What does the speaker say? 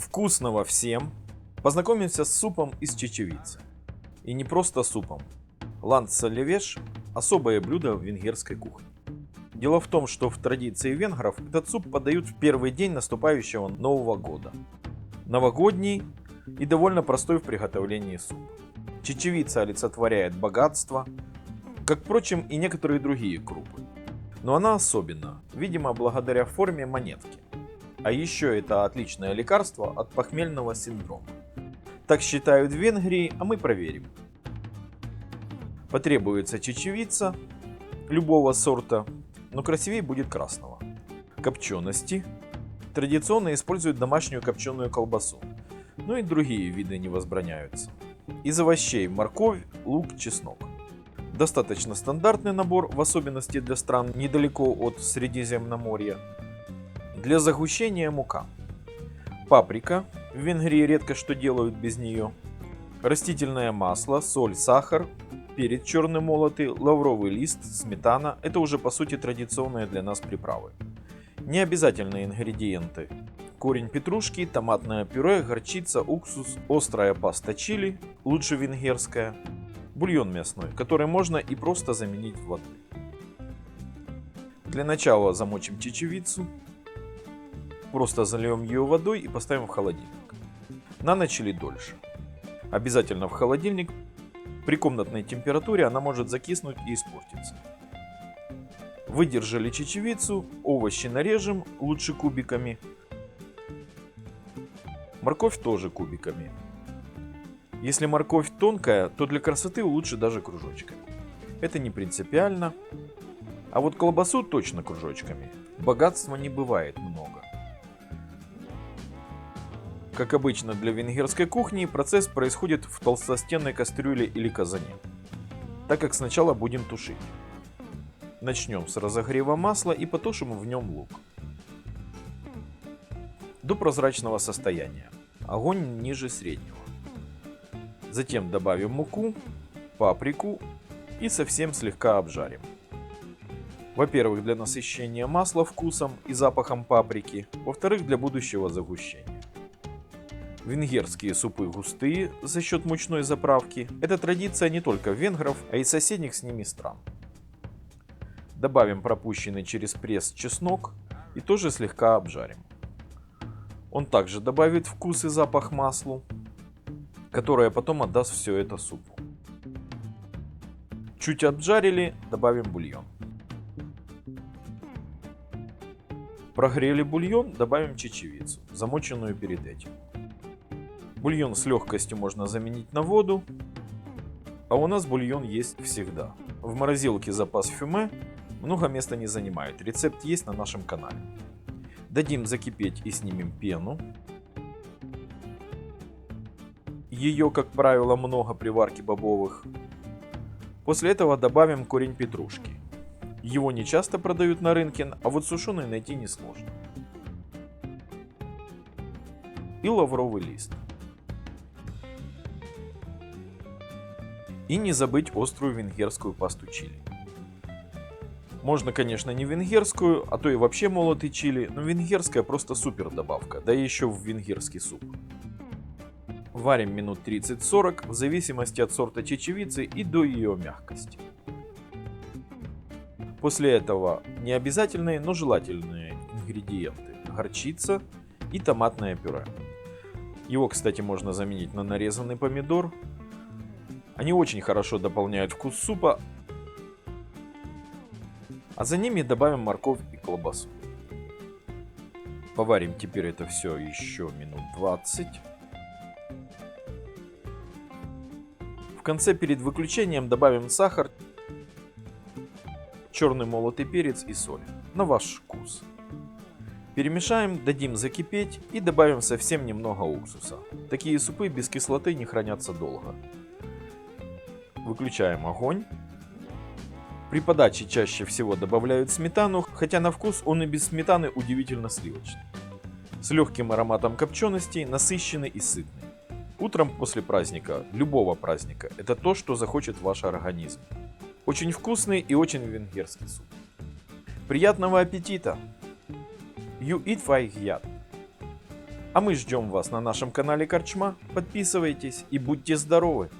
Вкусного всем! Познакомимся с супом из чечевицы. И не просто супом. Ландсалевеш – особое блюдо в венгерской кухне. Дело в том, что в традиции венгров этот суп подают в первый день наступающего Нового года. Новогодний и довольно простой в приготовлении суп. Чечевица олицетворяет богатство, как, впрочем, и некоторые другие крупы. Но она особенна, видимо, благодаря форме монетки. А еще это отличное лекарство от похмельного синдрома. Так считают в Венгрии, а мы проверим. Потребуется чечевица любого сорта, но красивее будет красного. Копчености. Традиционно используют домашнюю копченую колбасу, но и другие виды не возбраняются. Из овощей морковь, лук, чеснок. Достаточно стандартный набор, в особенности для стран недалеко от Средиземноморья. Для загущения мука. Паприка. В Венгрии редко что делают без нее. Растительное масло, соль, сахар, перец черный молотый, лавровый лист, сметана – это уже по сути традиционные для нас приправы. Необязательные ингредиенты. Корень петрушки, томатное пюре, горчица, уксус, острая паста чили, лучше венгерская, бульон мясной, который можно и просто заменить водой. Для начала замочим чечевицу, просто зальем ее водой и поставим в холодильник. На ночь или дольше. Обязательно в холодильник при комнатной температуре она может закиснуть и испортиться. Выдержали чечевицу, овощи нарежем, лучше кубиками. Морковь тоже кубиками. Если морковь тонкая, то для красоты лучше даже кружочками. Это не принципиально. А вот колбасу точно кружочками. Богатства не бывает много. Как обычно для венгерской кухни, процесс происходит в толстостенной кастрюле или казане, так как сначала будем тушить. Начнем с разогрева масла и потушим в нем лук. До прозрачного состояния. Огонь ниже среднего. Затем добавим муку, паприку и совсем слегка обжарим. Во-первых, для насыщения масла вкусом и запахом паприки, во-вторых, для будущего загущения. Венгерские супы густые за счет мучной заправки. Это традиция не только венгров, а и соседних с ними стран. Добавим пропущенный через пресс чеснок и тоже слегка обжарим. Он также добавит вкус и запах маслу, которое потом отдаст все это супу. Чуть обжарили, добавим бульон. Прогрели бульон, добавим чечевицу, замоченную перед этим. Бульон с легкостью можно заменить на воду, а у нас бульон есть всегда. В морозилке запас фюме много места не занимает, рецепт есть на нашем канале. Дадим закипеть и снимем пену. Ее, как правило, много при варке бобовых. После этого добавим корень петрушки. Его не часто продают на рынке, а вот сушеный найти несложно. И лавровый лист. И не забыть острую венгерскую пасту чили. Можно, конечно, не венгерскую, а то и вообще молотый чили, но венгерская просто супер добавка, да еще в венгерский суп. Варим минут 30-40 в зависимости от сорта чечевицы и до ее мягкости. После этого необязательные, но желательные ингредиенты. Горчица и томатное пюре. Его, кстати, можно заменить на нарезанный помидор, они очень хорошо дополняют вкус супа, а за ними добавим морковь и колбасу. Поварим теперь это все еще минут 20. В конце перед выключением добавим сахар, черный молотый перец и соль на ваш вкус. Перемешаем, дадим закипеть и добавим совсем немного уксуса. Такие супы без кислоты не хранятся долго. Выключаем огонь. При подаче чаще всего добавляют сметану, хотя на вкус он и без сметаны удивительно сливочный. С легким ароматом копчености, насыщенный и сытный. Утром после праздника, любого праздника, это то, что захочет ваш организм. Очень вкусный и очень венгерский суп. Приятного аппетита! You eat файгьят. А мы ждем вас на нашем канале Корчма. Подписывайтесь и будьте здоровы!